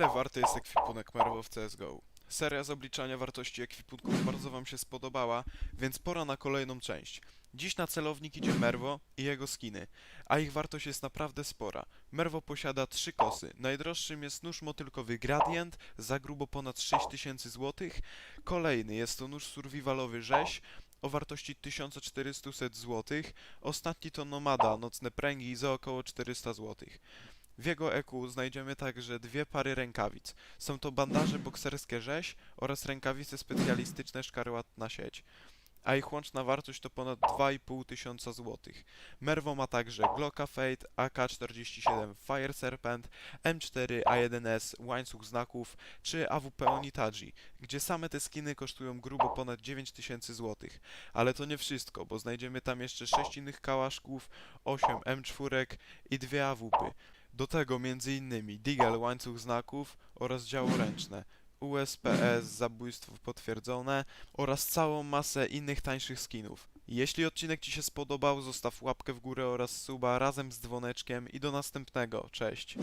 Ile warty jest ekwipunek Merwo w CSGO? Seria z obliczania wartości ekwipunków bardzo Wam się spodobała, więc pora na kolejną część. Dziś na celownik idzie Merwo i jego skiny, a ich wartość jest naprawdę spora. Merwo posiada trzy kosy. Najdroższym jest nóż motylkowy Gradient za grubo ponad 6000 zł. Kolejny jest to nóż survivalowy Rzeź o wartości 1400 zł. Ostatni to Nomada, nocne pręgi za około 400 zł. W jego EQ znajdziemy także dwie pary rękawic. Są to bandaże bokserskie rzeź oraz rękawice specjalistyczne szkarłatna sieć. A ich łączna wartość to ponad 2,5 tysiąca złotych. Merwo ma także Glocka Fate, AK-47 Fire Serpent, M4 A1S łańcuch znaków czy AWP Onitaji, gdzie same te skiny kosztują grubo ponad 9000 złotych. Ale to nie wszystko, bo znajdziemy tam jeszcze 6 innych kałaszków, 8 M4 i dwie AWPy. Do tego m.in. Digel łańcuch znaków oraz działo ręczne, USPS zabójstwo potwierdzone oraz całą masę innych tańszych skinów. Jeśli odcinek Ci się spodobał, zostaw łapkę w górę oraz suba razem z dzwoneczkiem i do następnego. Cześć!